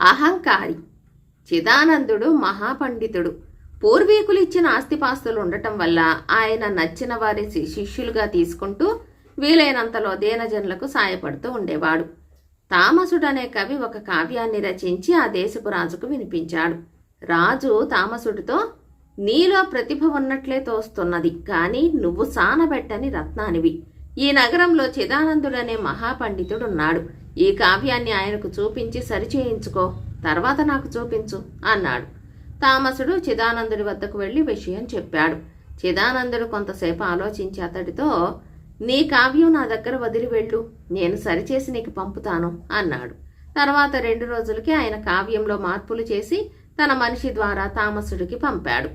అహంకారి. చిదానందుడు మహాపండితుడు. పూర్వీకులు ఇచ్చిన ఆస్తిపాస్తులు ఉండటం వల్ల ఆయన నచ్చిన వారి శి- శిష్యులుగా తీసుకుంటూ వీలైనంతలో దీనజనులకు సాయపడుతూ ఉండేవాడు. తామసుడనే కవి ఒక కావ్యాన్ని రచించి ఆ దేశపు రాజుకు వినిపించాడు. రాజు తామసుడితో నీలో ప్రతిభ ఉన్నట్లే తోస్తున్నది కానీ నువ్వు సానబెట్టని రత్నానివి. ఈ నగరంలో చిదానందుడనే మహాపండితుడున్నాడు. ఈ కావ్యాన్ని ఆయనకు చూపించి సరిచేయించుకో తర్వాత నాకు చూపించు అన్నాడు. తామసుడు చిదానందుడి వద్దకు వెళ్ళి విషయం చెప్పాడు. చిదానందుడు కొంతసేపు ఆలోచించి అతడితో నీ కావ్యం నా దగ్గర వదిలి వెళ్ళు నేను సరిచేసి నీకు పంపుతాను అన్నాడు. తర్వాత రెండు రోజులకి ఆయన కావ్యంలో మార్పులు చేసి తన మనిషి ద్వారా తామసుడికి పంపాడు.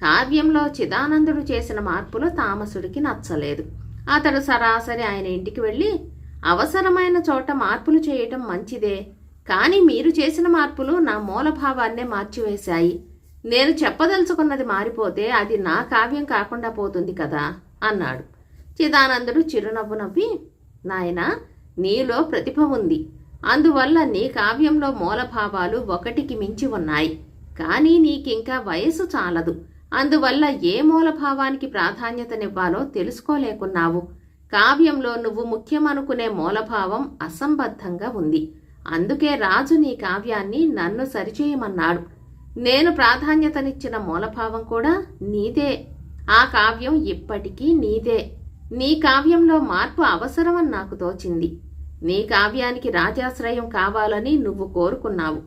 కావ్యంలో చిదానందుడు చేసిన మార్పులు తామసుడికి నచ్చలేదు. అతడు సరాసరి ఆయన ఇంటికి వెళ్ళి అవసరమైన చోట మార్పులు చేయటం మంచిదే. కానీ మీరు చేసిన మార్పులు నా మూలభావాన్నే మార్చివేశాయి. నేను చెప్పదలుచుకున్నది మారిపోతే అది నా కావ్యం కాకుండా పోతుంది కదా అన్నాడు. చిదానందుడు చిరునవ్వు నవ్వి నాయన నీలో ప్రతిభ ఉంది. అందువల్ల నీ కావ్యంలో మూలభావాలు ఒకటికి మించి ఉన్నాయి. కానీ నీకింకా వయసు చాలదు. అందువల్ల ఏ మూలభావానికి ప్రాధాన్యతనివ్వాలో తెలుసుకోలేకున్నావు. కావ్యంలో నువ్వు ముఖ్యమనుకునే మూలభావం అసంబద్ధంగా ఉంది. అందుకే రాజు నీ కావ్యాన్ని నన్ను సరిచేయమన్నాడు. నేను ప్రాధాన్యతనిచ్చిన మూలభావం కూడా నీదే. ఆ కావ్యం ఇప్పటికీ నీదే. నీ కావ్యంలో మార్పు అవసరమని నాకు తోచింది. నీ కావ్యానికి రాజాశ్రయం కావాలని నువ్వు కోరుకున్నావు.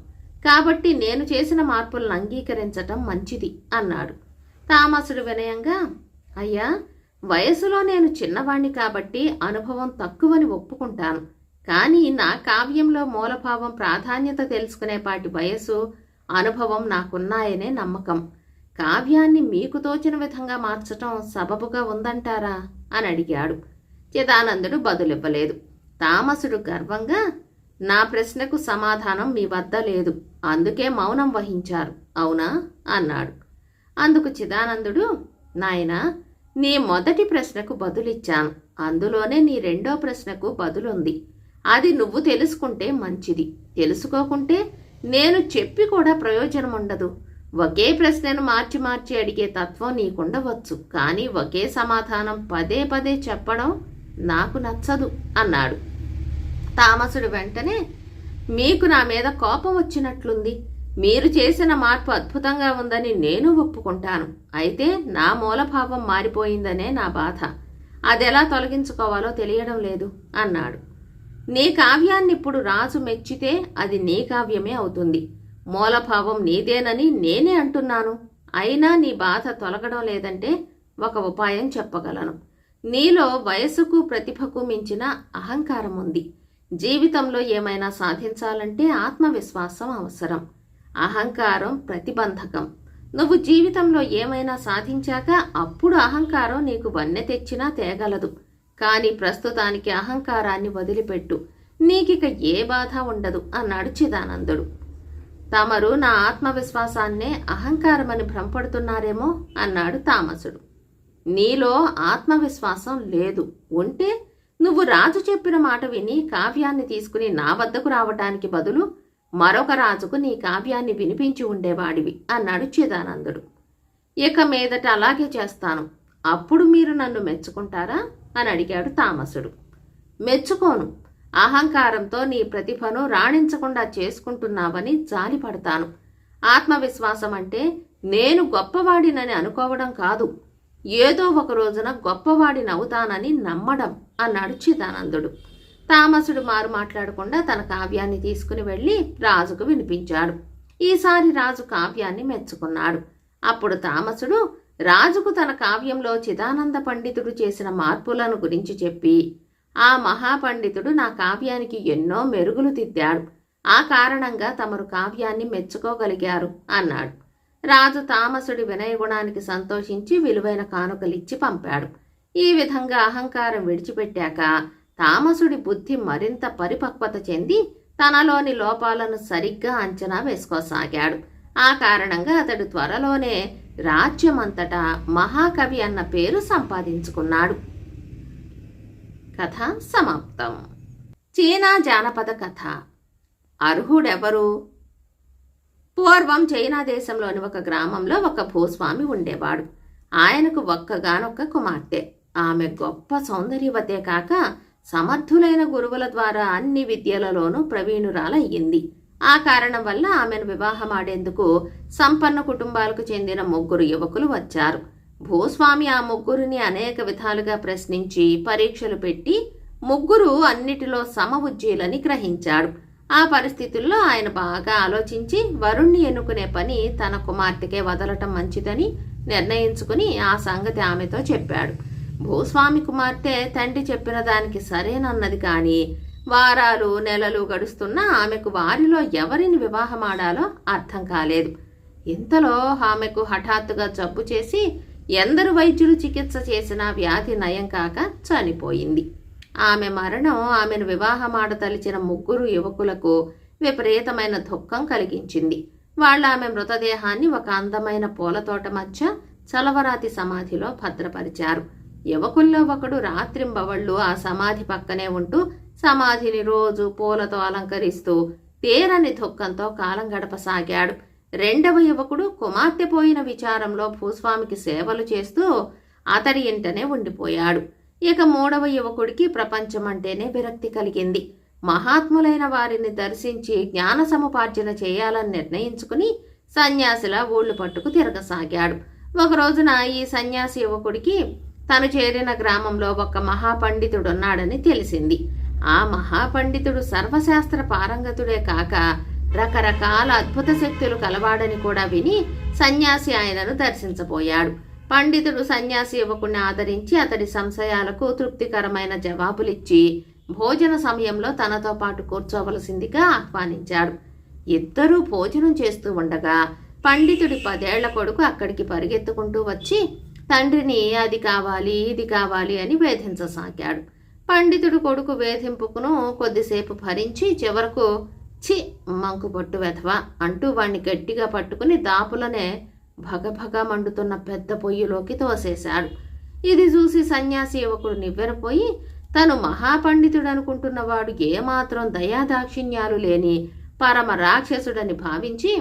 కాబట్టి నేను చేసిన మార్పులను అంగీకరించటం మంచిది అన్నాడు. తామసుడు వినయంగా అయ్యా వయసులో నేను చిన్నవాణ్ణి కాబట్టి అనుభవం తక్కువని ఒప్పుకుంటాను. కానీ నా కావ్యంలో మూలభావం ప్రాధాన్యత తెలుసుకునేపాటి వయసు అనుభవం నాకున్నాయనే నమ్మకం. కావ్యాన్ని మీకు తోచిన విధంగా మార్చటం సబబుగా ఉందంటారా? అని అడిగాడు. చిదానందుడు బదులివ్వలేదు. తామసుడు గర్వంగా నా ప్రశ్నకు సమాధానం మీ వద్ద లేదు. అందుకే మౌనం వహించారు. అవునా? అన్నాడు. అందుకు చిదానందుడు నాయనా నీ మొదటి ప్రశ్నకు బదులిచ్చాను. అందులోనే నీ రెండో ప్రశ్నకు బదులుంది. అది నువ్వు తెలుసుకుంటే మంచిది. తెలుసుకోకుంటే నేను చెప్పి కూడా ప్రయోజనం ఉండదు ఒకే ప్రశ్నను మార్చి మార్చి అడిగే తత్వం నీకుండవచ్చు. కానీ ఒకే సమాధానం పదే పదే చెప్పడం నాకు నచ్చదు అన్నాడు. తామసుడు వెంటనే మీకు నా మీద కోపం వచ్చినట్లుంది. మీరు చేసిన మార్పు అద్భుతంగా ఉందని నేను ఒప్పుకుంటాను. అయితే నా మూలభావం మారిపోయిందనే నా బాధ. అదెలా తొలగించుకోవాలో తెలియడం లేదు అన్నాడు. నీ కావ్యాన్ని ఇప్పుడు రాజు మెచ్చితే అది నీ కావ్యమే అవుతుంది. మూలభావం నీదేనని నేనే అంటున్నాను. అయినా నీ బాధ తొలగడం లేదంటే ఒక ఉపాయం చెప్పగలను. నీలో వయసుకు ప్రతిభకు మించిన అహంకారం ఉంది జీవితంలో ఏమైనా సాధించాలంటే ఆత్మవిశ్వాసం అవసరం. అహంకారం ప్రతిబంధకం. నువ్వు జీవితంలో ఏమైనా సాధించాక అప్పుడు అహంకారం నీకు వన్నె తెచ్చినా తేగలదు. కానీ ప్రస్తుతానికి అహంకారాన్ని వదిలిపెట్టు. నీకిక ఏ బాధ ఉండదు అన్నాడు చిదానందుడు. తమరు నా ఆత్మవిశ్వాసాన్నే అహంకారమని భ్రమపడుతున్నారేమో అన్నాడు తామసుడు. నీలో ఆత్మవిశ్వాసం లేదు. ఉంటే నువ్వు రాజు చెప్పిన మాట విని కావ్యాన్ని తీసుకుని నా వద్దకు రావటానికి బదులు మరొక రాజుకు నీ కావ్యాన్ని వినిపించి ఉండేవాడివి అన్నాడు చిదానందుడు. ఇక మీదట అలాగే చేస్తాను. అప్పుడు మీరు నన్ను మెచ్చుకుంటారా? అని అడిగాడు తామసుడు. మెచ్చుకోను. అహంకారంతో నీ ప్రతిభను రాణించకుండా చేసుకుంటున్నావని జాలిపడతాను. ఆత్మవిశ్వాసం అంటే నేను గొప్పవాడినని అనుకోవడం కాదు. ఏదో ఒక రోజున గొప్పవాడిని అవుతానని నమ్మడం అన్నాడు చిదానందుడు. తామసుడు మారు మాట్లాడకుండా తన కావ్యాన్ని తీసుకుని వెళ్ళి రాజుకు వినిపించాడు. ఈసారి రాజు కావ్యాన్ని మెచ్చుకున్నాడు. అప్పుడు తామసుడు రాజుకు తన కావ్యంలో చిదానంద పండితుడు చేసిన మార్పులను గురించి చెప్పి ఆ మహాపండితుడు నా కావ్యానికి ఎన్నో మెరుగులు దిద్దాడు ఆ కారణంగా తమరు కావ్యాన్ని మెచ్చుకోగలిగారు అన్నాడు. రాజు తామసుడి వినయగుణానికి సంతోషించి విలువైన కానుకలిచ్చి పంపాడు. ఈ విధంగా అహంకారం విడిచిపెట్టాక తామసుడి బుద్ధి మరింత పరిపక్వత చెంది తనలోని లోపాలను సరిగ్గా అంచనా వేసుకోసాగాడు. ఆ కారణంగా అతడు త్వరలోనే రాజ్యమంతటా మహాకవి అన్న పేరు సంపాదించుకున్నాడు. కథ సమాప్తం. చీనా జానపద కథ. అర్హుడెవరు? పూర్వం చైనా దేశంలోని ఒక గ్రామంలో ఒక భూస్వామి ఉండేవాడు. ఆయనకు ఒక్కగానొక్క కుమార్తె. ఆమె గొప్ప సౌందర్యవతే కాక సమర్థులైన గురువుల ద్వారా అన్ని విద్యలలోనూ ప్రవీణురాలయ్యింది. ఆ కారణం వల్ల ఆమెను వివాహమాడేందుకు సంపన్న కుటుంబాలకు చెందిన ముగ్గురు యువకులు వచ్చారు. భూస్వామి ఆ ముగ్గురిని అనేక విధాలుగా ప్రశ్నించి పరీక్షలు పెట్టి ముగ్గురు అన్నిటిలో సమ ఉజ్జీలని గ్రహించాడు. ఆ పరిస్థితుల్లో ఆయన బాగా ఆలోచించి వరుణ్ణి ఎన్నుకునే పని తన కుమార్తెకే వదలటం మంచిదని నిర్ణయించుకుని ఆ సంగతి ఆమెతో చెప్పాడు. భూస్వామి కుమార్తె తండ్రి చెప్పిన దానికి సరేనన్నది కానీ వారాలు నెలలు గడుస్తున్నా ఆమెకు వారిలో ఎవరిని వివాహమాడాలో అర్థం కాలేదు. ఇంతలో ఆమెకు హఠాత్తుగా జబ్బు చేసి ఎందరు వైద్యులు చికిత్స చేసినా వ్యాధి నయం కాక చనిపోయింది. ఆమె మరణం ఆమెను వివాహమాడతలిచిన ముగ్గురు యువకులకు విపరీతమైన దుఃఖం కలిగించింది. వాళ్ళ ఆమె మృతదేహాన్ని ఒక అందమైన పూలతోట మధ్య చలవరాతి సమాధిలో భద్రపరిచారు. యువకుల్లో ఒకడు రాత్రింబవళ్ళు ఆ సమాధి పక్కనే ఉంటూ సమాధిని రోజు పూలతో అలంకరిస్తూ తీరని దుఃఖంతో కాలం గడపసాగాడు. రెండవ యువకుడు కుమార్తె పోయిన విచారంలో భూస్వామికి సేవలు చేస్తూ అతడి ఇంటనే ఉండిపోయాడు. ఇక మూడవ యువకుడికి ప్రపంచం అంటేనే విరక్తి కలిగింది. మహాత్ములైన వారిని దర్శించి జ్ఞాన సముపార్జన చేయాలని నిర్ణయించుకుని సన్యాసిలా ఊళ్ళు పట్టుకు తిరగసాగాడు. ఒక రోజున ఈ సన్యాసి యువకుడికి తను చేరిన గ్రామంలో ఒక మహాపండితుడున్నాడని తెలిసింది. ఆ మహాపండితుడు సర్వశాస్త్ర పారంగతుడే కాక రకరకాల అద్భుత శక్తులు కలవాడని కూడా విని సన్యాసి ఆయనను దర్శించబోయాడు. పండితుడు సన్యాసి యువకుణ్ణి ఆదరించి అతడి సంశయాలకు తృప్తికరమైన జవాబులిచ్చి భోజన సమయంలో తనతో పాటు కూర్చోవలసిందిగా ఆహ్వానించాడు. ఇద్దరూ భోజనం చేస్తూ ఉండగా పండితుడి పదేళ్ళ కొడుకు అక్కడికి పరిగెత్తుకుంటూ వచ్చి తండ్రిని అది కావాలి ఇది కావాలి అని వేధించసాగాడు. పండితుడు కొడుకు వేధింపుకును కొద్దిసేపు భరించి చివరకు చి మంకుపట్టు వెధవా అంటూ వాణ్ణి గట్టిగా పట్టుకుని దాపులనే భగభగ మండుతున్న పెద్ద పొయ్యిలోకి తోసేశాడు. ఇది చూసి సన్యాసి యువకుడు నివ్వెరపోయి తను మహాపండితుడు అనుకుంటున్నవాడు ఏమాత్రం దయాదాక్షిణ్యాలు లేని పరమ రాక్షసుడని భావించి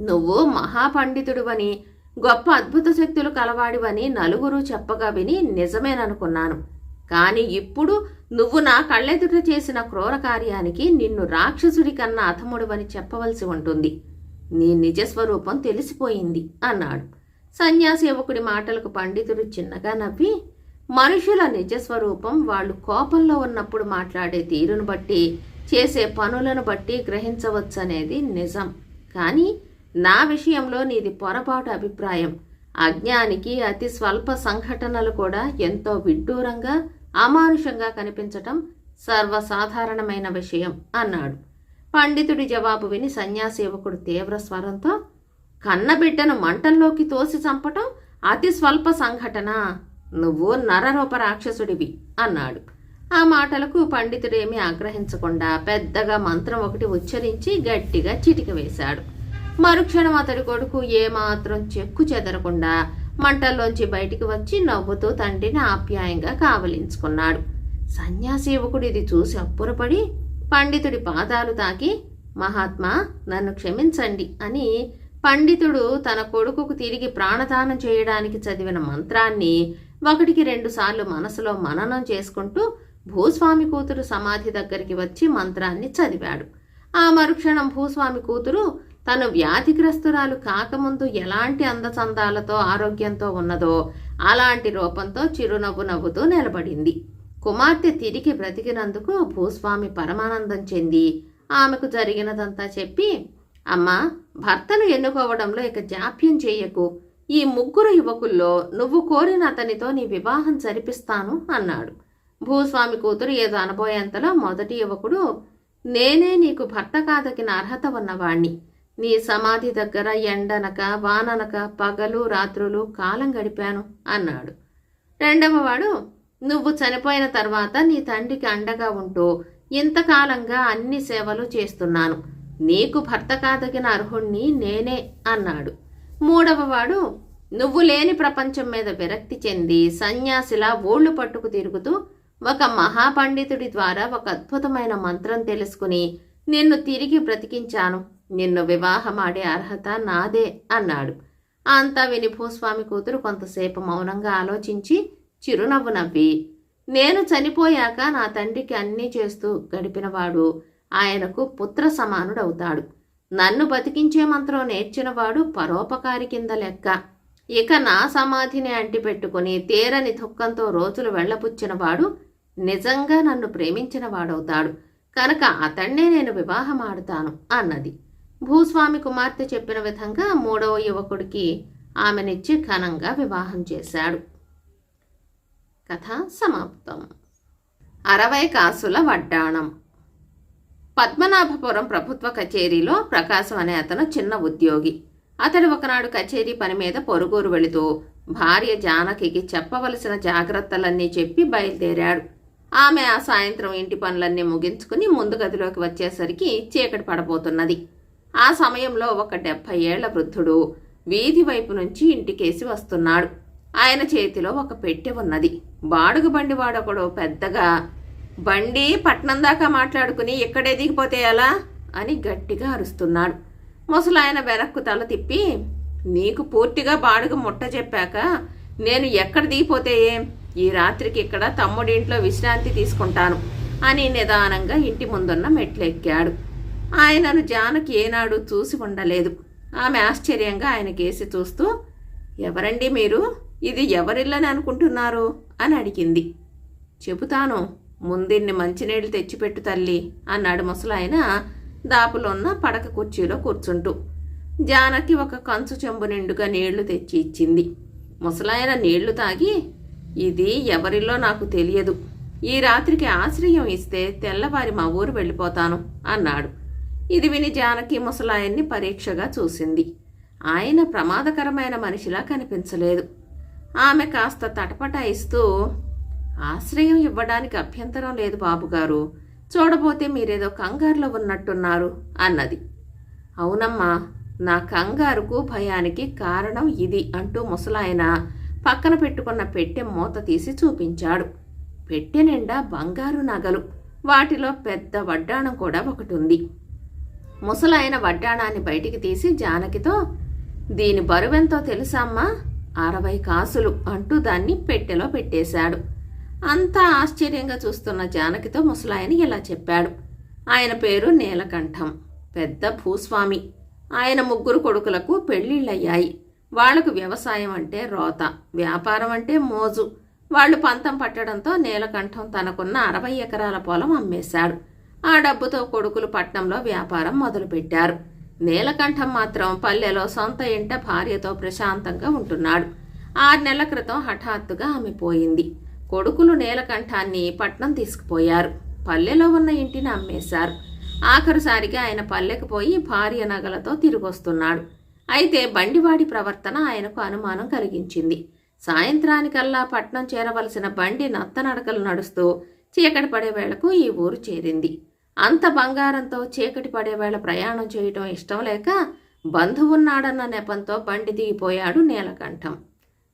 నువ్వు మహాపండితుడువని గొప్ప అద్భుత శక్తులు కలవాడివని నలుగురు చెప్పగా విని నిజమేననుకున్నాను. కానీ ఇప్పుడు నువ్వు నా కళ్ళెదుట చేసిన క్రూర కార్యానికి నిన్ను రాక్షసుడి కన్నా అథముడువని చెప్పవలసి ఉంటుంది. నీ నిజస్వరూపం తెలిసిపోయింది అన్నాడు. సన్యాసి యువకుడి మాటలకు పండితుడు చిన్నగా నవ్వి మనుషుల నిజస్వరూపం వాళ్ళు కోపంలో ఉన్నప్పుడు మాట్లాడే తీరును బట్టి చేసే పనులను బట్టి గ్రహించవచ్చనేది నిజం. కానీ నా విషయంలో నీది పొరపాటు అభిప్రాయం. అజ్ఞానికి అతి స్వల్ప సంఘటనలు కూడా ఎంతో విడ్డూరంగా అమానుషంగా కనిపించటం సర్వసాధారణమైన విషయం అన్నాడు. పండితుడి జవాబు విని సన్యాసేవకుడు తీవ్ర స్వరంతో కన్నబిడ్డను మంటల్లోకి తోసి చంపటం అతి స్వల్ప సంఘటన. నువ్వు నరరూప రాక్షసుడివి అన్నాడు. ఆ మాటలకు పండితుడేమీ ఆగ్రహించకుండా పెద్దగా మంత్రం ఒకటి ఉచ్చరించి గట్టిగా చిటిక వేశాడు. మరుక్షణం అతడి కొడుకు ఏమాత్రం చెక్కు చెదరకుండా మంటల్లోంచి బయటికి వచ్చి నవ్వుతూ తండ్రిని ఆప్యాయంగా కావలించుకున్నాడు. సన్యాసి యువకుడు ఇది చూసి అప్పురపడి పండితుడి పాదాలు తాకి మహాత్మా నన్ను క్షమించండి అని పండితుడు తన కొడుకుకు తిరిగి ప్రాణదానం చేయడానికి చదివిన మంత్రాన్ని ఒకటికి రెండుసార్లు మనసులో మననం చేసుకుంటూ భూస్వామి కూతురు సమాధి దగ్గరికి వచ్చి మంత్రాన్ని చదివాడు. ఆ మరుక్షణం భూస్వామి కూతురు తను వ్యాధిగ్రస్తురాలు కాకముందు ఎలాంటి అందచందాలతో ఆరోగ్యంతో ఉన్నదో అలాంటి రూపంతో చిరునవ్వు నవ్వుతూ నిలబడింది. కుమార్తె తిరిగి బ్రతికినందుకు భూస్వామి పరమానందం చెంది ఆమెకు జరిగినదంతా చెప్పి అమ్మా భర్తను ఎన్నుకోవడంలో ఇక జాప్యం చేయకు. ఈ ముగ్గురు యువకుల్లో నువ్వు కోరిన అతనితో నీ వివాహం జరిపిస్తాను అన్నాడు. భూస్వామి కూతురు ఏదో అనబోయేంతలో మొదటి యువకుడు నేనే నీకు భర్త కాదకిన అర్హత ఉన్నవాణ్ణి. నీ సమాధి దగ్గర ఎండనక వాననక పగలు రాత్రులు కాలం గడిపాను అన్నాడు. రెండవవాడు నువ్వు చనిపోయిన తర్వాత నీ తండ్రికి అండగా ఉంటూ ఇంతకాలంగా అన్ని సేవలు చేస్తున్నాను. నీకు భర్త కాదగిన అర్హుణ్ణి నేనే అన్నాడు. మూడవవాడు నువ్వు లేని ప్రపంచం మీద విరక్తి చెంది సన్యాసిలా ఓళ్ళు పట్టుకు తిరుగుతూ ఒక మహాపండితుడి ద్వారా ఒక అద్భుతమైన మంత్రం తెలుసుకుని నిన్ను తిరిగి బ్రతికించాను. నిన్ను వివాహమాడే అర్హత నాదే అన్నాడు. అంతా విని భూస్వామి కూతురు కొంతసేపు మౌనంగా ఆలోచించి చిరునవ్వు నవ్వి నేను చనిపోయాక నా తండ్రికి అన్నీ చేస్తూ గడిపినవాడు ఆయనకు పుత్ర సమానుడవుతాడు. నన్ను బతికించే మంత్రం నేర్చినవాడు పరోపకారి కింద లెక్క. ఇక నా సమాధిని అంటిపెట్టుకుని తీరని దుఃఖంతో రోజులు వెళ్ళపుచ్చినవాడు నిజంగా నన్ను ప్రేమించిన వాడవుతాడు కనుక అతన్నే నేను వివాహమాడుతాను అన్నది. భూస్వామి కుమార్తె చెప్పిన విధంగా మూడవ యువకుడికి ఆమెనిచ్చి ఘనంగా వివాహం చేశాడు. కథ సమాప్తం. అరవై కాసుల వడ్డాణం. పద్మనాభపురం ప్రభుత్వ కచేరీలో ప్రకాశం అనే అతను చిన్న ఉద్యోగి. అతడు ఒకనాడు కచేరీ పని మీద పొరుగురు వెళుతూ భార్య జానకికి చెప్పవలసిన జాగ్రత్తలన్నీ చెప్పి బయలుదేరాడు. ఆమె ఆ సాయంత్రం ఇంటి పనులన్నీ ముగించుకుని ముందు గదిలోకి వచ్చేసరికి చీకటి పడబోతున్నది. ఆ సమయంలో ఒక డెబ్భై ఏళ్ళ వృద్ధుడు వీధి వైపు నుంచి ఇంటికేసి వస్తున్నాడు. ఆయన చేతిలో ఒక పెట్టె ఉన్నది. బాడుగ బండి వాడొకడు పెద్దగా బండి పట్నం దాకా మాట్లాడుకుని ఇక్కడే దిగిపోతే ఎలా? అని గట్టిగా అరుస్తున్నాడు. ముసలాయన వెనక్కు తల తిప్పి నీకు పూర్తిగా బాడుగ ముట్ట చెప్పాక నేను ఎక్కడ దిగిపోతే ఏం? ఈ రాత్రికి ఇక్కడ తమ్ముడింట్లో విశ్రాంతి తీసుకుంటాను అని నిదానంగా ఇంటి ముందున్న మెట్లెక్కాడు. ఆయనను జానకి ఏనాడు చూసి ఉండలేదు. ఆమె ఆశ్చర్యంగా ఆయన కేసి చూస్తూ ఎవరండి మీరు? ఇది ఎవరిల్లని అనుకుంటున్నారు? అని అడిగింది. చెబుతాను. ముందిన్ని మంచినీళ్ళు తెచ్చిపెట్టు తల్లి అన్నాడు ముసలాయన దాపులున్న పడక కుర్చీలో కూర్చుంటూ. జానకి ఒక కంచు చెంబు నిండుగా నీళ్ళు తెచ్చి ఇచ్చింది. ముసలాయన నీళ్ళు తాగి ఇది ఎవరిలో నాకు తెలియదు. ఈ రాత్రికి ఆశ్రయం ఇస్తే తెల్లవారి మా ఊరు వెళ్ళిపోతాను అన్నాడు. ఇది విని జానకి ముసలాయన్ని పరీక్షగా చూసింది. ఆయన ప్రమాదకరమైన మనిషిలా కనిపించలేదు. ఆమె కాస్త తటపటాయిస్తూ ఆశ్రయం ఇవ్వడానికి అభ్యంతరం లేదు బాబుగారు. చూడబోతే మీరేదో కంగారులో ఉన్నట్టున్నారు అన్నది. అవునమ్మా నా కంగారుకు భయానికి కారణం ఇది అంటూ ముసలాయన పక్కన పెట్టుకున్న పెట్టె మూత తీసి చూపించాడు. పెట్టె నిండా బంగారు నగలు వాటిలో పెద్ద వడ్డాణం కూడా ఒకటి ఉంది ముసలాయన వడ్డాణాన్ని బయటికి తీసి జానకితో దీని బరువెంతో తెలుసామ్మా? అరవై కాసులు అంటూ దాన్ని పెట్టెలో పెట్టేశాడు. అంతా ఆశ్చర్యంగా చూస్తున్న జానకితో ముసలాయన ఇలా చెప్పాడు. ఆయన పేరు నీలకంఠం పెద్ద భూస్వామి. ఆయన ముగ్గురు కొడుకులకు పెళ్ళిళ్ళయ్యాయి వాళ్ళకు వ్యవసాయం అంటే రోత వ్యాపారం అంటే మోజు. వాళ్ళు పంతం పట్టడంతో నీలకంఠం తనకున్న అరవై ఎకరాల పొలం అమ్మేశాడు. ఆ డబ్బుతో కొడుకులు పట్నంలో వ్యాపారం మొదలుపెట్టారు. నీలకంఠం మాత్రం పల్లెలో సొంత ఇంట భార్యతో ప్రశాంతంగా ఉంటున్నాడు. ఆరు నెలల క్రితం హఠాత్తుగా ఆమె పోయింది. కొడుకులు నీలకంఠాన్ని పట్నం తీసుకుపోయారు. పల్లెలో ఉన్న ఇంటిని అమ్మేశారు. ఆఖరుసారిగా ఆయన పల్లెకు పోయి భార్య నగలతో తిరిగొస్తున్నాడు. అయితే బండివాడి ప్రవర్తన ఆయనకు అనుమానం కలిగించింది. సాయంత్రానికల్లా పట్నం చేరవలసిన బండి నత్తనడకలు నడుస్తూ చీకటి పడే వేళకు ఈ ఊరు చేరింది. అంత బంగారంతో చీకటి పడే వేళ ప్రయాణం చేయటం ఇష్టం లేక బంధువున్నాడన్న నెపంతో బండి దిగిపోయాడు నీలకంఠం.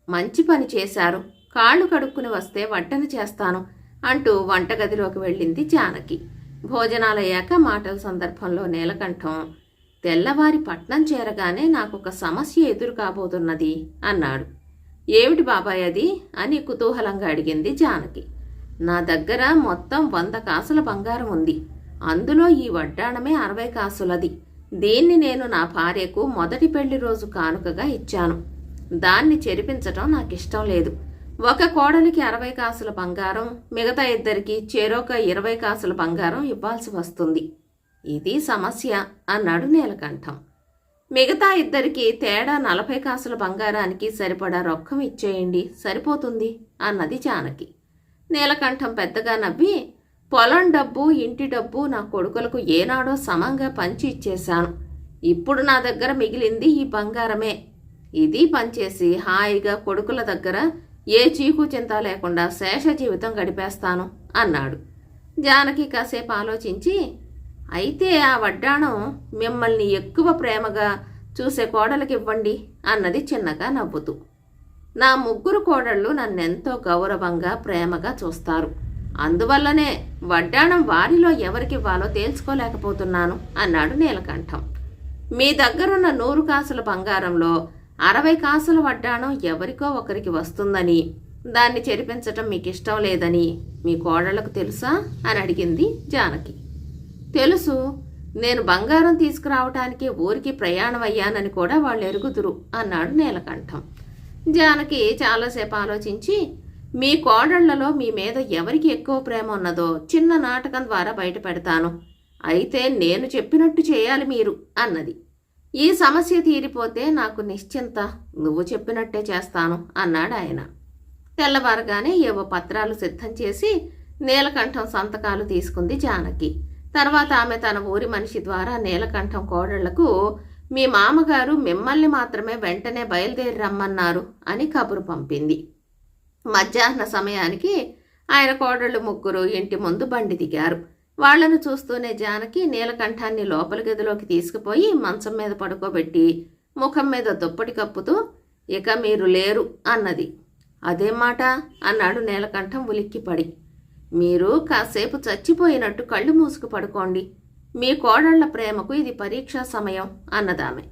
మంచి పని చేశారు. కాళ్ళు కడుక్కుని వస్తే వంటను చేస్తాను అంటూ వంటగదిలోకి వెళ్ళింది జానకి. భోజనాలయ్యాక మాటల సందర్భంలో నీలకంఠం తెల్లవారి పట్నం చేరగానే నాకు ఒక సమస్య ఎదురు కాబోతున్నది అన్నాడు. ఏమిటి బాబాయ్ అది? అని కుతూహలంగా అడిగింది జానకి. నా దగ్గర మొత్తం వంద కాసుల బంగారం ఉంది. అందులో ఈ వడ్డాణమే అరవై కాసులది. దీన్ని నేను నా భార్యకు మొదటి పెళ్ళి రోజు కానుకగా ఇచ్చాను? దాన్ని చెరిపించటం నాకు ఇష్టం లేదు. ఒక కోడలికి అరవై కాసుల బంగారం మిగతా ఇద్దరికి చెరొక ఇరవై కాసుల బంగారం ఇవ్వాల్సి వస్తుంది. ఇది సమస్య అన్నాడు నీలకంఠం. మిగతా ఇద్దరికి తేడా నలభై కాసుల బంగారానికి సరిపడా రొక్కం ఇచ్చేయండి. సరిపోతుంది అన్నది జానకి. నీలకంఠం పెద్దగా నవ్వి పొలం డబ్బు ఇంటి డబ్బు నా కొడుకులకు ఏనాడో సమంగా పంచి ఇచ్చేశాను. ఇప్పుడు నా దగ్గర మిగిలింది ఈ బంగారమే. ఇది పనిచేసి హాయిగా కొడుకుల దగ్గర ఏ చీకు చింత లేకుండా శేష జీవితం గడిపేస్తాను అన్నాడు. జానకి కాసేపు ఆలోచించి అయితే ఆ వడ్డాణం మిమ్మల్ని ఎక్కువ ప్రేమగా చూసే కోడలకివ్వండి అన్నది చిన్నగా నవ్వుతూ. నా ముగ్గురు కోడళ్ళు నన్నెంతో గౌరవంగా ప్రేమగా చూస్తారు. అందువల్లనే వడ్డాణం వారిలో ఎవరికివ్వాలో తేల్చుకోలేకపోతున్నాను అన్నాడు నీలకంఠం. మీ దగ్గరున్న నూరు కాసుల బంగారంలో అరవై కాసుల వడ్డాణం ఎవరికో ఒకరికి వస్తుందని దాన్ని చెరిపించటం మీకు ఇష్టం లేదని మీ కోడళ్ళకు తెలుసా అని అడిగింది జానకి. తెలుసు నేను బంగారం తీసుకురావటానికి ఊరికి ప్రయాణం అయ్యానని కూడా వాళ్ళు ఎరుగుదురు అన్నాడు నీలకంఠం. జానకి చాలాసేపు ఆలోచించి మీ కోడళ్ళలో మీ మీద ఎవరికి ఎక్కువ ప్రేమ ఉన్నదో చిన్న నాటకం ద్వారా బయట పెడతాను అయితే నేను చెప్పినట్టు చేయాలి మీరు అన్నది. ఈ సమస్య తీరిపోతే నాకు నిశ్చింత. నువ్వు చెప్పినట్టే చేస్తాను అన్నాడు ఆయన. తెల్లవారగానే ఏవో పత్రాలు సిద్ధం చేసి నీలకంఠం సంతకాలు తీసుకుంది జానకి. తర్వాత ఆమె తన ఊరి మనిషి ద్వారా నీలకంఠం కోడళ్ళకు మీ మామగారు మిమ్మల్ని మాత్రమే వెంటనే బయలుదేరి రమ్మన్నారు అని కబురు పంపింది. మధ్యాహ్న సమయానికి ఆయన కోడళ్ళు ముగ్గురు ఇంటి ముందు బండి దిగారు. వాళ్ళను చూస్తూనే జానకి నీలకంఠాన్ని లోపల గదిలోకి తీసుకుపోయి మంచం మీద పడుకోబెట్టి ముఖం మీద దుప్పటి కప్పుతూ ఇక మీరు లేరు అన్నది. అదేం మాట అన్నాడు నీలకంఠం ఉలిక్కిపడి. మీరు కాసేపు చచ్చిపోయినట్టు కళ్ళు మూసుకు పడుకోండి మీ కోడళ్ళ ప్రేమకు ఇది పరీక్షా సమయం అన్నదామె.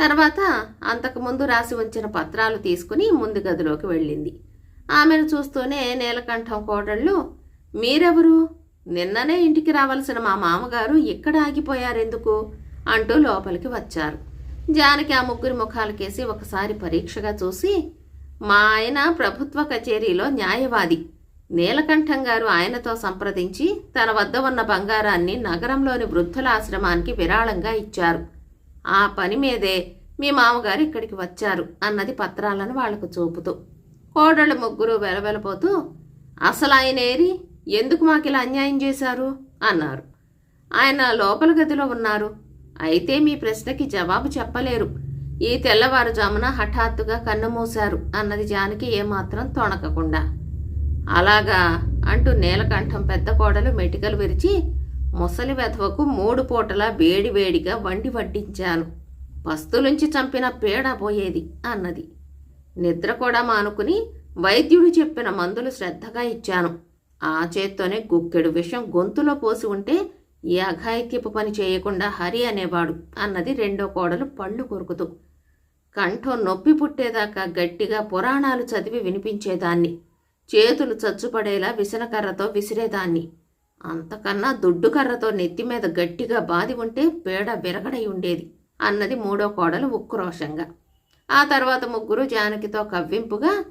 తర్వాత అంతకుముందు రాసి ఉంచిన పత్రాలు తీసుకుని ముందు గదిలోకి వెళ్ళింది. ఆమెను చూస్తూనే నీలకంఠం కోడళ్ళు మీరెవరు? నిన్ననే ఇంటికి రావలసిన మా మామగారు ఇక్కడ ఆగిపోయారెందుకు? అంటూ లోపలికి వచ్చారు. జానకి ఆ ముగ్గురి ముఖాలకేసి ఒకసారి పరీక్షగా చూసి మా ఆయన ప్రభుత్వ కచేరీలో న్యాయవాది. నీలకంఠం గారు ఆయనతో సంప్రదించి తన వద్ద ఉన్న బంగారాన్ని నగరంలోని వృద్ధుల ఆశ్రమానికి విరాళంగా ఇచ్చారు. ఆ పని మీదే మీ మామగారు ఇక్కడికి వచ్చారు అన్నది పత్రాలను వాళ్ళకు చూపుతూ. కోడళ్ళు ముగ్గురు వెలవెలపోతూ అసలు ఆయన ఏరి? ఎందుకు మాకిలా అన్యాయం చేశారు? అన్నారు. ఆయన లోపల గదిలో ఉన్నారు. అయితే మీ ప్రశ్నకి జవాబు చెప్పలేరు. ఈ తెల్లవారుజామున హఠాత్తుగా కన్నుమూశారు అన్నది జానకి ఏమాత్రం తొణకకుండా. అలాగా అంటూ నీలకంఠం పెద్ద కోడలు మెటికలు విరిచి ముసలి వెధవకు మూడు పూటలా వేడి వేడిగా వండి వడ్డించాను. పస్తులుంచి చంపిన పేడ పోయేది అన్నది. నిద్ర కూడా మానుకుని వైద్యుడు చెప్పిన మందులు శ్రద్ధగా ఇచ్చాను. ఆ చేత్తోనే గుక్కెడు విషం గొంతులో పోసి ఉంటే ఈ అఘాయిత్యపు పని చేయకుండా హరి అనేవాడు అన్నది రెండో కోడలు పళ్ళు కొరుకుతూ. కంఠం నొప్పి పుట్టేదాకా గట్టిగా పురాణాలు చదివి వినిపించేదాన్ని. చేతులు చచ్చుపడేలా విసనకర్రతో విసిరేదాన్ని. అంతకన్నా దుడ్డు కర్రతో నెత్తి మీద గట్టిగా బాది ఉంటే పేడ విరగడై ఉండేది అన్నది మూడో కోడలు ఉక్రోషంగా. ఆ తర్వాత ముగ్గురు జానకితో కవ్వింపుగా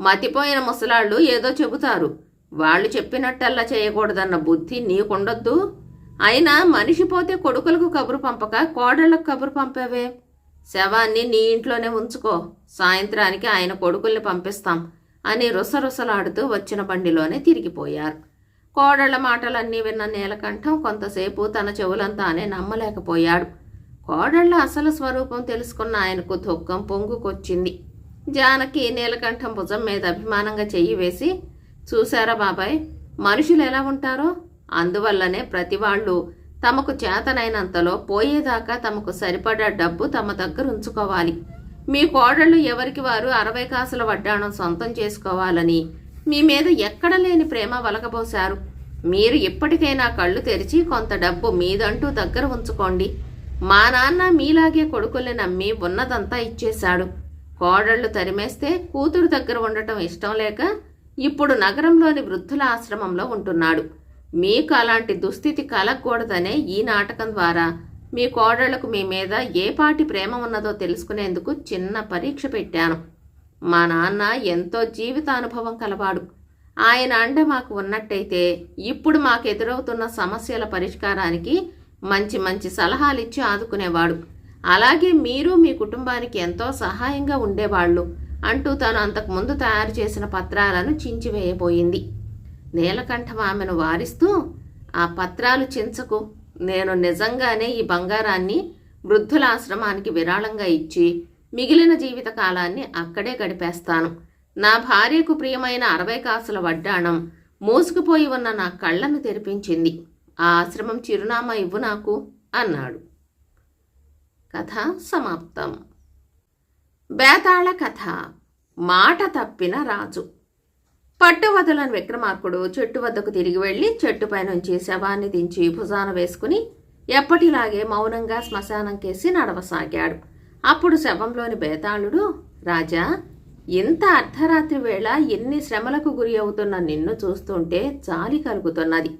మతిపోయిన ముసలాళ్ళు ఏదో చెబుతారు. వాళ్ళు చెప్పినట్టల్లా చేయకూడదన్న బుద్ధి నీకుండొద్దు. అయినా మనిషి పోతే కొడుకులకు కబురు పంపక కోడళ్ళకు కబురు పంపేవే? శవాన్ని నీ ఇంట్లోనే ఉంచుకో. సాయంత్రానికి ఆయన కొడుకుల్ని పంపిస్తాం. అని రుసరుసలాడుతూ వచ్చిన బండిలోనే తిరిగిపోయారు. కోడళ్ళ మాటలన్నీ విన్న నీలకంఠం కొంతసేపు తన చెవులంతానే నమ్మలేకపోయాడు. కోడళ్ళ అసలు స్వరూపం తెలుసుకున్న ఆయనకు దుఃఖం పొంగుకొచ్చింది. జానకి నీలకంఠం భుజం మీద అభిమానంగా చెయ్యి వేసి చూశారా బాబాయ్ మనుషులు ఎలా ఉంటారో? అందువల్లనే ప్రతి వాళ్ళు తమకు చేతనైనంతలో పోయేదాకా తమకు సరిపడా డబ్బు తమ దగ్గర ఉంచుకోవాలి. మీ కోడళ్ళు ఎవరికి వారు అరవై కాసుల వడ్డాణం సొంతం చేసుకోవాలని మీ మీద ఎక్కడ లేని ప్రేమ వలకబోశారు? మీరు ఇప్పటికైనా కళ్ళు తెరిచి కొంత డబ్బు మీదంటూ దగ్గర ఉంచుకోండి. మా నాన్న మీలాగే కొడుకుల్ని నమ్మి ఉన్నదంతా ఇచ్చేశాడు. కోడళ్ళు తరిమేస్తే కూతురు దగ్గర ఉండటం ఇష్టం లేక ఇప్పుడు నగరంలోని వృద్ధుల ఆశ్రమంలో ఉంటున్నాడు. మీకు అలాంటి దుస్థితి కలగకూడదనే ఈ నాటకం ద్వారా మీ కోడళ్ళకు మీ మీద ఏ పాటి ప్రేమ ఉన్నదో తెలుసుకునేందుకు చిన్న పరీక్ష పెట్టాను. మా నాన్న ఎంతో జీవితానుభవం కలవాడు. ఆయన అండ మాకు ఉన్నట్టయితే ఇప్పుడు మాకు ఎదురవుతున్న సమస్యల పరిష్కారానికి మంచి మంచి సలహాలు ఇచ్చి ఆదుకునేవాడు. అలాగే మీరు మీ కుటుంబానికి ఎంతో సహాయంగా ఉండేవాళ్ళు అంటూ తాను అంతకుముందు తయారు చేసిన పత్రాలను చించివేయబోయింది. నీలకంఠం ఆమెను వారిస్తూ ఆ పత్రాలు చించకు. నేను నిజంగానే ఈ బంగారాన్ని వృద్ధుల ఆశ్రమానికి విరాళంగా ఇచ్చి మిగిలిన జీవిత కాలాన్ని అక్కడే గడిపేస్తాను. నా భార్యకు ప్రియమైన అరవై కాసుల వడ్డాణం మూసుకుపోయి ఉన్న నా కళ్ళను తెరిపించింది. ఆ ఆశ్రమం చిరునామా ఇవ్వు నాకు అన్నాడు. కథ సమాప్తం. బేతాళ కథ. మాట తప్పిన రాజు. పట్టు వదలని విక్రమార్కుడు చెట్టు వద్దకు తిరిగి వెళ్ళి చెట్టుపై నుంచి శవాన్ని దించి భుజాన వేసుకుని ఎప్పటిలాగే మౌనంగా శ్మశానం కేసి నడవసాగాడు. అప్పుడు శవంలోని బేతాళుడు రాజా ఇంత అర్ధరాత్రి వేళ ఎన్ని శ్రమలకు గురి అవుతున్న నిన్ను చూస్తుంటే జాలి కలుగుతున్నది.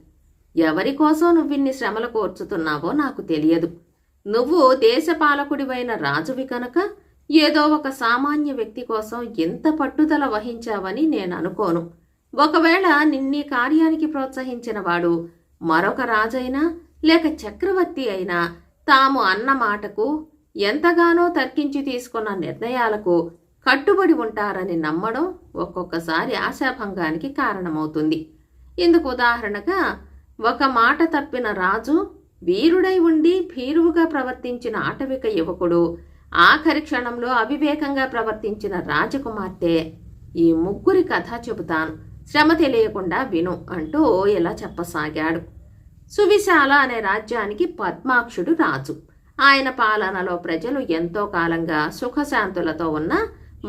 ఎవరి కోసం నువ్విన్ని శ్రమలు కోర్చుతున్నావో నాకు తెలియదు. నువ్వు దేశపాలకుడివైన రాజువి కనుక ఏదో ఒక సామాన్య వ్యక్తి కోసం ఎంత పట్టుదల వహించావని నేను అనుకోను. ఒకవేళ నిన్నీ కార్యానికి ప్రోత్సహించిన వాడు మరొక రాజైనా లేక చక్రవర్తి అయినా తాము అన్న మాటకు ఎంతగానో తర్కించి తీసుకున్న నిర్ణయాలకు కట్టుబడి ఉంటారని నమ్మడం ఒక్కొక్కసారి ఆశాభంగానికి కారణమవుతుంది. ఇందుకు ఉదాహరణగా ఒక మాట తప్పిన రాజు వీరుడై ఉండి భీరువుగా ప్రవర్తించిన ఆటవిక యువకుడు ఆఖరి క్షణంలో అవివేకంగా ప్రవర్తించిన రాజకుమార్తె ఈ ముగ్గురి కథ చెబుతాను. శ్రమ తెలియకుండా విను అంటూ ఇలా చెప్పసాగాడు. సువిశాల అనే రాజ్యానికి పద్మాక్షుడు రాజు. ఆయన పాలనలో ప్రజలు ఎంతో కాలంగా సుఖశాంతులతో ఉన్న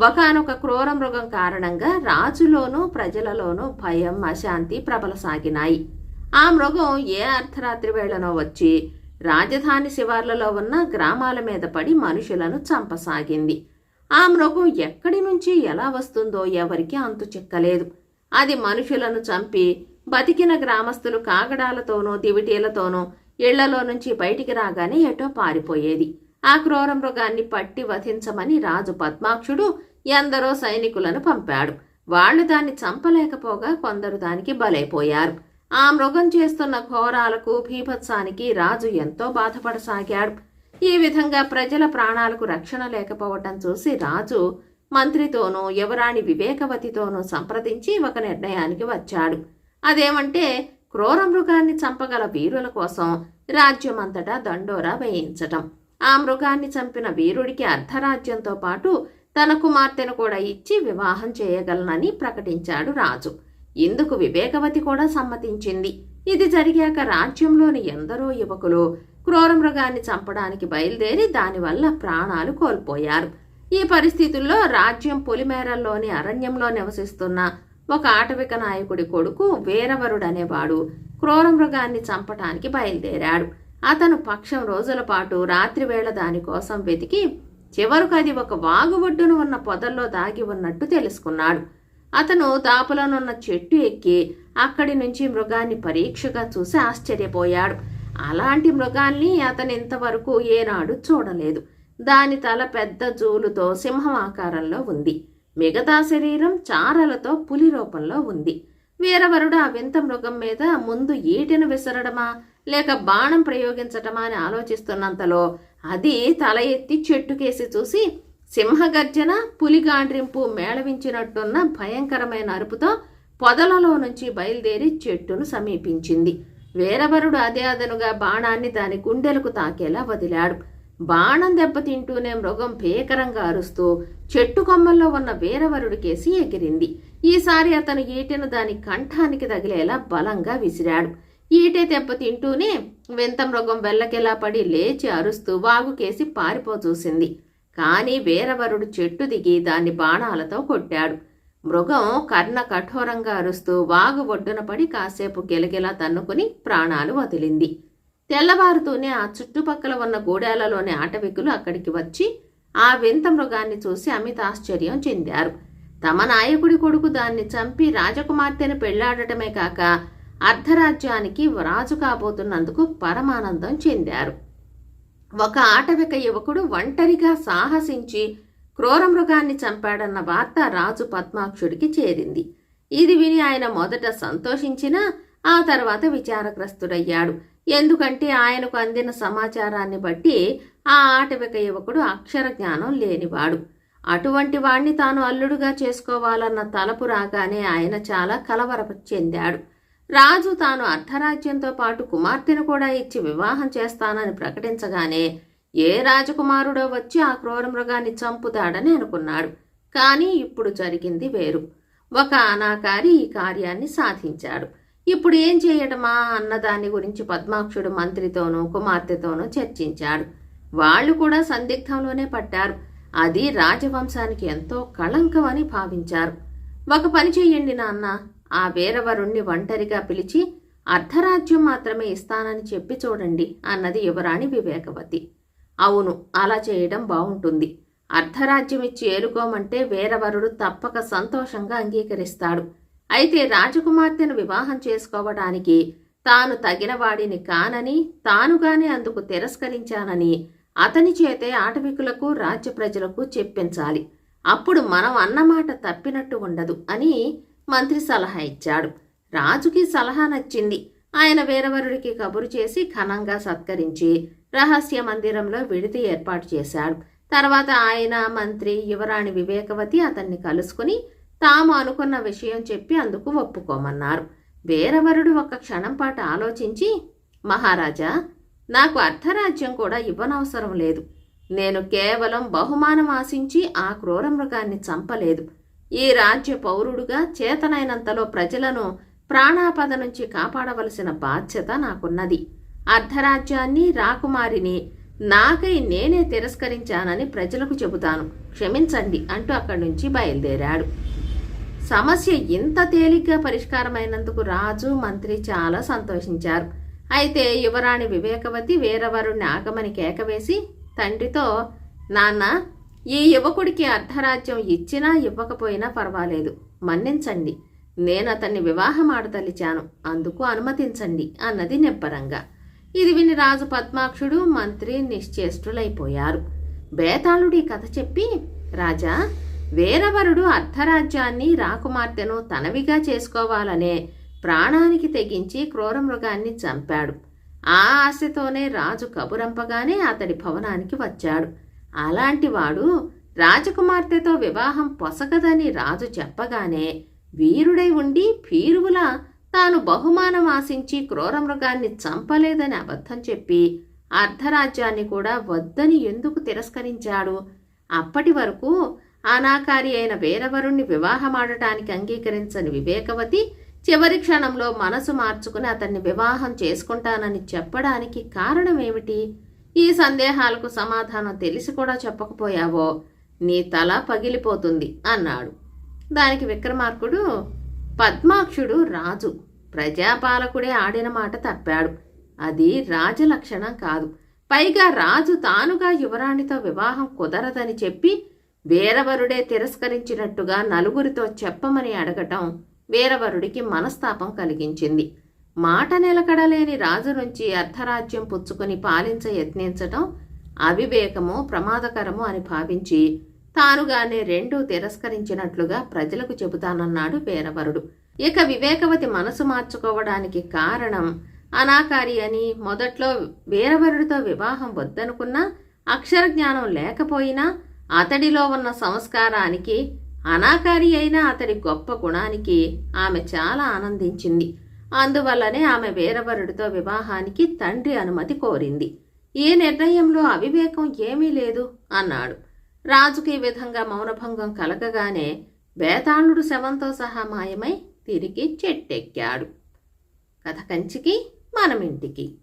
ఒకనొక క్రూర మృగం కారణంగా రాజులోనూ ప్రజలలోనూ భయం అశాంతి ప్రబలసాగినాయి. ఆ మృగం ఏ అర్ధరాత్రి వేళనో వచ్చి రాజధాని శివార్లలో ఉన్న గ్రామాల మీద పడి మనుషులను చంపసాగింది. ఆ మృగం ఎక్కడి నుంచి ఎలా వస్తుందో ఎవరికీ అంతు చిక్కలేదు. అది మనుషులను చంపి బతికిన గ్రామస్తులు కాగడాలతోనూ దివిటీలతోనూ ఇళ్ళలో నుంచి బయటికి రాగానే ఎటో పారిపోయేది. ఆ క్రూర మృగాన్ని పట్టి వధించమని రాజు పద్మాక్షుడు ఎందరో సైనికులను పంపాడు. వాళ్ళు దాన్ని చంపలేకపోగా కొందరు దానికి బలైపోయారు. ఆ మృగం చేస్తున్న ఘోరాలకు భీభత్సానికి రాజు ఎంతో బాధపడసాగాడు. ఈ విధంగా ప్రజల ప్రాణాలకు రక్షణ లేకపోవటం చూసి రాజు మంత్రితోనూ యువరాణి వివేకవతితోనూ సంప్రదించి ఒక నిర్ణయానికి వచ్చాడు. అదేమంటే క్రూర మృగాన్ని చంపగల వీరుల కోసం రాజ్యమంతటా దండోరా వేయించటం. ఆ మృగాన్ని చంపిన వీరుడికి అర్ధరాజ్యంతో పాటు తన కుమార్తెను కూడా ఇచ్చి వివాహం చేయగలనని ప్రకటించాడు రాజు. ఇందుకు వివేకవతి కూడా సమ్మతించింది. ఇది జరిగాక రాజ్యంలోని ఎందరో యువకులు క్రూరమృగాన్ని చంపడానికి బయలుదేరి దానివల్ల ప్రాణాలు కోల్పోయారు. ఈ పరిస్థితుల్లో రాజ్యం పొలిమేరల్లోని అరణ్యంలో నివసిస్తున్న ఒక ఆటవిక నాయకుడి కొడుకు వీరవరుడనేవాడు క్రూరమృగాన్ని చంపటానికి బయలుదేరాడు. అతను పక్షం రోజుల పాటు రాత్రివేళ దానికోసం వెతికి చివరకు అది ఒక వాగు ఒడ్డున ఉన్న పొదల్లో దాగి ఉన్నట్టు తెలుసుకున్నాడు. అతను దాపులనున్న చెట్టు ఎక్కి అక్కడి నుంచి మృగాన్ని పరీక్షగా చూసి ఆశ్చర్యపోయాడు. అలాంటి మృగాల్ని అతను ఇంతవరకు ఏనాడు చూడలేదు. దాని తల పెద్ద జూలుతో సింహం ఆకారంలో ఉంది. మిగతా శరీరం చారలతో పులి రూపంలో ఉంది. వీరవరుడు ఆ వింత మృగం మీద ముందు ఈటెను విసరడమా లేక బాణం ప్రయోగించటమా అని ఆలోచిస్తున్నంతలో అది తల ఎత్తి చెట్టుకేసి చూసి సింహగర్జన పులిగాండ్రింపు మేళవించినట్టున్న భయంకరమైన అరుపుతో పొదలలో నుంచి బయలుదేరి చెట్టును సమీపించింది. వీరవరుడు అదే అదనుగా బాణాన్ని దాని గుండెలకు తాకేలా వదిలాడు. బాణం దెబ్బతింటూనే మృగం భీకరంగా అరుస్తూ చెట్టు కొమ్మల్లో ఉన్న వీరవరుడికేసి ఎగిరింది. ఈసారి అతను ఈటెను దాని కంఠానికి తగిలేలా బలంగా విసిరాడు. ఈటే దెబ్బతింటూనే వింత మృగం వెల్లకెలా పడి లేచి అరుస్తూ వాగుకేసి పారిపో చూసింది. కానీ వీరవరుడు చెట్టు దిగి దాన్ని బాణాలతో కొట్టాడు. మృగం కర్ణ కఠోరంగా అరుస్తూ వాగు ఒడ్డున పడి కాసేపు గెలగెలా తన్నుకుని ప్రాణాలు వదిలింది. తెల్లవారుతూనే ఆ చుట్టుపక్కల ఉన్న గూడాలలోని ఆటవికులు అక్కడికి వచ్చి ఆ వింత మృగాన్ని చూసి అమిత ఆశ్చర్యం చెందారు. తమ నాయకుడి కొడుకు దాన్ని చంపి రాజకుమార్తెను పెళ్ళాడటమే కాక అర్ధరాజ్యానికి రాజు కాబోతున్నందుకు పరమానందం చెందారు. ఒక ఆటవిక యువకుడు ఒంటరిగా సాహసించి క్రూరమృగాన్ని చంపాడన్న వార్త రాజు పద్మాక్షుడికి చేరింది. ఇది విని ఆయన మొదట సంతోషించినా ఆ తర్వాత విచారగ్రస్తుడయ్యాడు. ఎందుకంటే ఆయనకు అందిన సమాచారాన్ని బట్టి ఆ ఆటవిక యువకుడు అక్షర జ్ఞానం లేనివాడు. అటువంటి వాణ్ణి తాను అల్లుడుగా చేసుకోవాలన్న తలపు రాగానే ఆయన చాలా కలవరప చెందాడు. రాజు తాను అర్ధరాజ్యంతో పాటు కుమార్తెను కూడా ఇచ్చి వివాహం చేస్తానని ప్రకటించగానే ఏ రాజకుమారుడో వచ్చి ఆ క్రూర మృగాన్ని చంపుతాడని అనుకున్నాడు. కానీ ఇప్పుడు జరిగింది వేరు. ఒక అనాకారి ఈ కార్యాన్ని సాధించాడు. ఇప్పుడు ఏం చేయటమా అన్నదాని గురించి పద్మాక్షుడు మంత్రితోనూ కుమార్తెతోనూ చర్చించాడు. వాళ్ళు కూడా సందిగ్ధంలోనే పడ్డారు. అది రాజవంశానికి ఎంతో కళంకమని భావించారు. ఒక పని చెయ్యండి నాన్న. ఆ వీరవరుణ్ణి ఒంటరిగా పిలిచి అర్ధరాజ్యం మాత్రమే ఇస్తానని చెప్పి చూడండి అన్నది యువరాణి వివేకవతి. అవును అలా చేయడం బాగుంటుంది అర్ధరాజ్యం ఇచ్చి ఏలుకోమంటే వేరవరుడు తప్పక సంతోషంగా అంగీకరిస్తాడు. అయితే రాజకుమార్తెను వివాహం చేసుకోవడానికి తాను తగిన వాడిని కానని తానుగానే అందుకు తిరస్కరించానని అతని చేతే ఆటవికులకు రాజ్య ప్రజలకు చెప్పించాలి. అప్పుడు మనం అన్నమాట తప్పినట్టు ఉండదు అని మంత్రి సలహా ఇచ్చాడు. రాజుకి సలహా నచ్చింది. ఆయన వీరవరుడికి కబురు చేసి ఘనంగా సత్కరించి రహస్య మందిరంలో విడిది ఏర్పాటు చేశాడు. తర్వాత ఆయన మంత్రి యువరాణి వివేకవతి అతన్ని కలుసుకుని తాము అనుకున్న విషయం చెప్పి అందుకు ఒప్పుకోమన్నారు. వీరవరుడు ఒక క్షణం పాటు ఆలోచించి మహారాజా నాకు అర్ధరాజ్యం కూడా ఇవ్వనవసరం లేదు. నేను కేవలం బహుమానం ఆశించి ఆ క్రూర మృగాన్ని చంపలేదు. ఈ రాజ్య పౌరుడుగా చేతనైనంతలో ప్రజలను ప్రాణాపద నుంచి కాపాడవలసిన బాధ్యత నాకున్నది. అర్ధరాజ్యాన్ని రాకుమారిని నాకై నేనే తిరస్కరించానని ప్రజలకు చెబుతాను. క్షమించండి అంటూ అక్కడి నుంచి బయలుదేరాడు. సమస్య ఇంత తేలిగ్గా పరిష్కారమైనందుకు రాజు మంత్రి చాలా సంతోషించారు. అయితే యువరాణి వివేకవతి వీరవరుణ్ణి ఆగమని కేకవేసి తండ్రితో నాన్న ఈ యువకుడికి అర్ధరాజ్యం ఇచ్చినా ఇవ్వకపోయినా పర్వాలేదు. మన్నించండి. నేను అతన్ని వివాహం ఆడతలిచాను అందుకు అనుమతించండి అన్నది నిబ్బరంగా. ఇది విని రాజు పద్మాక్షుడు మంత్రి నిశ్చేష్టులైపోయారు. బేతాళుడి కథ చెప్పి రాజా వీరవరుడు అర్ధరాజ్యాన్ని రాకుమార్తెను తనవిగా చేసుకోవాలనే ప్రాణానికి తెగించి క్రూరమృగాన్ని చంపాడు. ఆ ఆశతోనే రాజు కబురంపగానే అతడి భవనానికి వచ్చాడు. అలాంటివాడు రాజకుమార్తెతో వివాహం పొసగదని రాజు చెప్పగానే వీరుడై ఉండి భీరువులా తాను బహుమానం ఆశించి క్రూరమృగాన్ని చంపలేదని అబద్ధం చెప్పి అర్ధరాజ్యాన్ని కూడా వద్దని ఎందుకు తిరస్కరించాడు? అప్పటి వరకు అనాకారి అయిన వీరవరుణ్ణి వివాహమాడటానికి అంగీకరించని వివేకవతి చివరి క్షణంలో మనసు మార్చుకుని అతన్ని వివాహం చేసుకుంటానని చెప్పడానికి కారణమేమిటి? ఈ సందేహాలకు సమాధానం తెలిసి కూడా చెప్పకపోయావో నీ తల పగిలిపోతుంది అన్నాడు. దానికి విక్రమార్కుడు పద్మాక్షుడు రాజు. ప్రజాపాలకుడే ఆడిన మాట తప్పాడు. అది రాజలక్షణం కాదు. పైగా రాజు తానుగా యువరాణితో వివాహం కుదరదని చెప్పి వీరవరుడే తిరస్కరించినట్టుగా నలుగురితో చెప్పమని అడగటం వీరవరుడికి మనస్తాపం కలిగించింది. మాట నిలకడలేని రాజు నుంచి అర్ధరాజ్యం పుచ్చుకొని పాలించ యత్నించటం అవివేకము ప్రమాదకరము అని భావించి తానుగానే రెండూ తిరస్కరించినట్లుగా ప్రజలకు చెబుతానన్నాడు పేరవరుడు. ఇక వివేకవతి మనసు మార్చుకోవడానికి కారణం అనాకారి అని మొదట్లో వీరవరుడితో వివాహం వద్దనుకున్నా అక్షర జ్ఞానం లేకపోయినా అతడిలో ఉన్న సంస్కారానికి అనాకారి అయిన అతడి గొప్ప గుణానికి ఆమె చాలా ఆనందించింది. అందువల్లనే ఆమె వీరవరుడితో వివాహానికి తండ్రి అనుమతి కోరింది. ఈ నిర్ణయంలో అవివేకం ఏమీ లేదు అన్నాడు. రాజుకి ఈ విధంగా మౌనభంగం కలగగానే వేతాళుడు శవంతో సహా మాయమై తిరిగి చెట్టెక్కాడు. కథ కంచికి మనమింటికి.